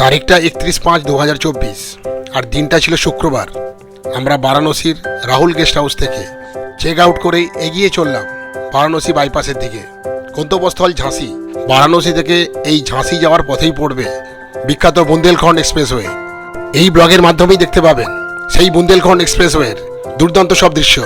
তারিখটা একত্রিশ পাঁচ দু হাজার চব্বিশ, আর দিনটা ছিল শুক্রবার। আমরা বারাণসীর রাহুল গেস্ট হাউস থেকে চেক আউট করেই এগিয়ে চললাম বারাণসী বাইপাসের দিকে। গন্তব্যস্থল ঝাঁসি। বারাণসী থেকে এই ঝাঁসি যাওয়ার পথেই পড়বে বিখ্যাত বুন্দেলখণ্ড এক্সপ্রেসওয়ে। এই ব্লগের মাধ্যমেই দেখতে পাবেন সেই বুন্দেলখণ্ড এক্সপ্রেসওয়ের দুর্দান্ত সব দৃশ্য।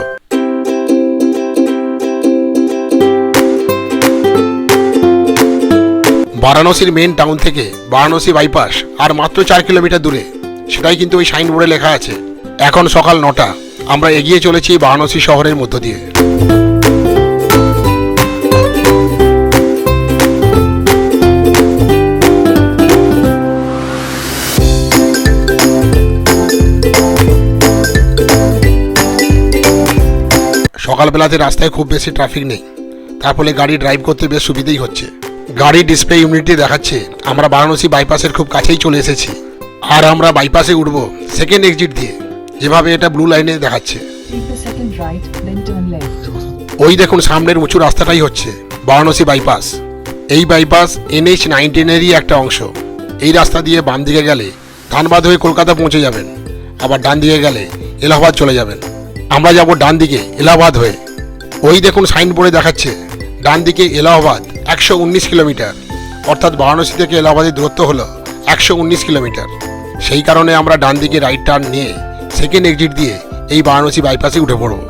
বারাণসীর মেন টাউন থেকে বারাণসী বাইপাস আর মাত্র চার কিলোমিটার দূরে। সেটাই কিন্তু ওই সাইনবোর্ডে লেখা আছে। এখন সকাল নটা, আমরা এগিয়ে চলেছি বারাণসী শহরের মধ্য দিয়ে। সকালবেলাতে রাস্তায় খুব বেশি ট্রাফিক নেই। তার ফলে গাড়ি ড্রাইভ করতে বেশ সুবিধেই হচ্ছে। গাড়ির ডিসপ্লে ইউনিটটি দেখাচ্ছে। আমরা বারাণসী বাইপাসের খুব কাছেই চলে এসেছি। আর আমরা বাইপাসে উঠব সেকেন্ড এক্সিট দিয়ে যেভাবে এটা ব্লু লাইনে দেখাচ্ছে. ওই দেখুন সামনের উঁচু রাস্তাটাই হচ্ছে বারাণসী বাইপাস এই বাইপাস এনএইচ নাইনটিনেরই একটা অংশ। এই রাস্তা দিয়ে বাম দিকে গেলে ধানবাদ হয়ে কলকাতা পৌঁছে যাবেন। আবার ডান দিকে গেলে এলাহাবাদ চলে যাবেন। আমরা যাব ডান দিকে এলাহাবাদ হয়ে। ওই দেখুন সাইনবোর্ডে দেখাচ্ছে ডান দিকে এলাহাবাদ একশো উনিশ কিলোমিটার। অর্থাৎ বারাণসী থেকে এলাহাবাদের দূরত্ব হলো একশো উনিশ কিলোমিটার। সেই কারণে আমরা ডান দিকে রাইট টার্ন নিয়ে সেকেন্ড এক্সিট দিয়ে এই বারাণসী বাইপাসে উঠে পড়ব।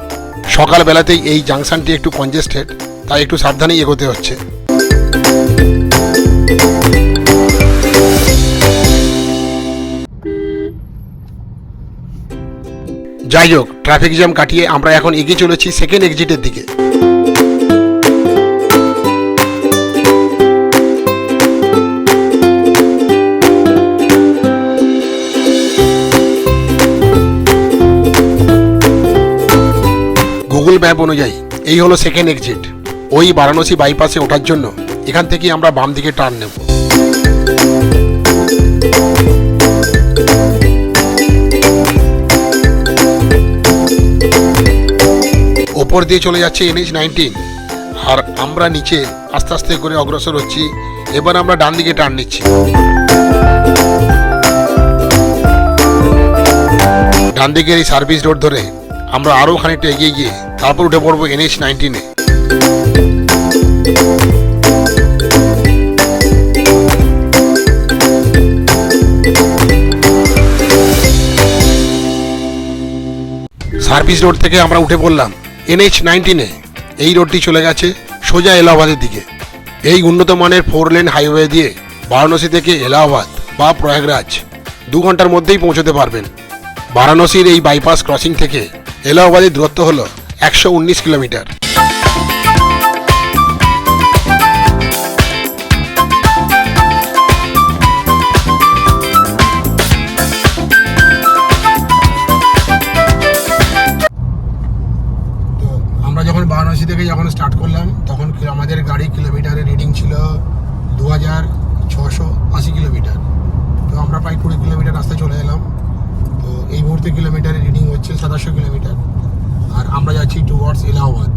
সকালবেলাতেই এই জাংশনটি একটু কনজেস্টেড তাই একটু সাবধানেই এগোতে হচ্ছে। যাই হোক ট্রাফিক জ্যাম কাটিয়ে আমরা এখন এগিয়ে চলেছি সেকেন্ড এক্সিটের দিকে। ম্যাপ অনুযায়ী, এই হলো সেকেন্ড এক্সিট ওই বারাণসী বাইপাসে ওঠার জন্য এখান থেকে আমরা বাম দিকে টার্ন নেব। ওপর দিয়ে চলে যাচ্ছে এনএইচ নাইনটিন আর আমরা নিচে আস্তে আস্তে করে অগ্রসর হচ্ছি। এবার আমরা ডান দিকে টার্ন নিচ্ছি। ডান দিকের এই সার্ভিস রোড ধরে আমরা আরও খানিকটা এগিয়ে গিয়ে তারপর উঠে পড়ব এনএইচ নাইনটিনে সার্ভিস রোড থেকে আমরা উঠে পড়লাম এনএইচ নাইনটিনে এই রোডটি চলে গেছে সোজা এলাহাবাদের দিকে। এই উন্নত মানের ফোর লেন হাইওয়ে দিয়ে বারাণসী থেকে এলাহাবাদ বা প্রয়াগরাজ দু ঘণ্টার মধ্যেই পৌঁছতে পারবেন। বারাণসীর এই বাইপাস ক্রসিং থেকে এলাহাবাদের দূরত্ব হল একশো উনিশ কিলোমিটার। বারাণসী থেকে যখন স্টার্ট করলাম, তখন আমাদের গাড়ি কিলোমিটারের রিডিং ছিল দু হাজার ছশো আশি কিলোমিটার। তো আমরা প্রায় কুড়ি কিলোমিটার রাস্তায় চলে এলাম। তো এই মুহূর্তে কিলোমিটারের রিডিং হচ্ছে সাতাশশো কিলোমিটার। আর আমরা যাচ্ছি টুয়ার্ডস এলাহাবাদ।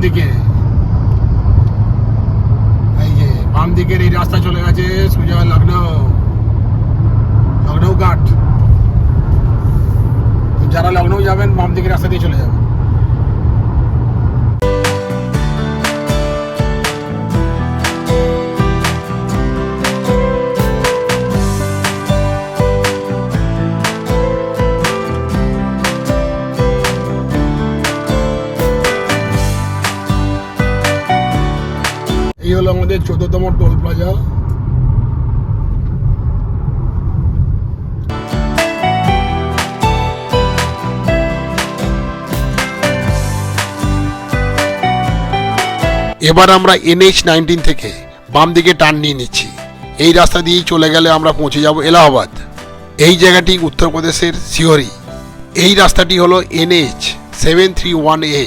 দিকে। এবার আমরা এনএইচ নাইনটিন থেকে বাম দিকে টার্ন নিয়ে নিচ্ছি। এই রাস্তা দিয়েই চলে গেলে আমরা পৌঁছে যাব এলাহাবাদ। এই জায়গাটি উত্তরপ্রদেশের সিহরি এই রাস্তাটি হলো NH seven three one A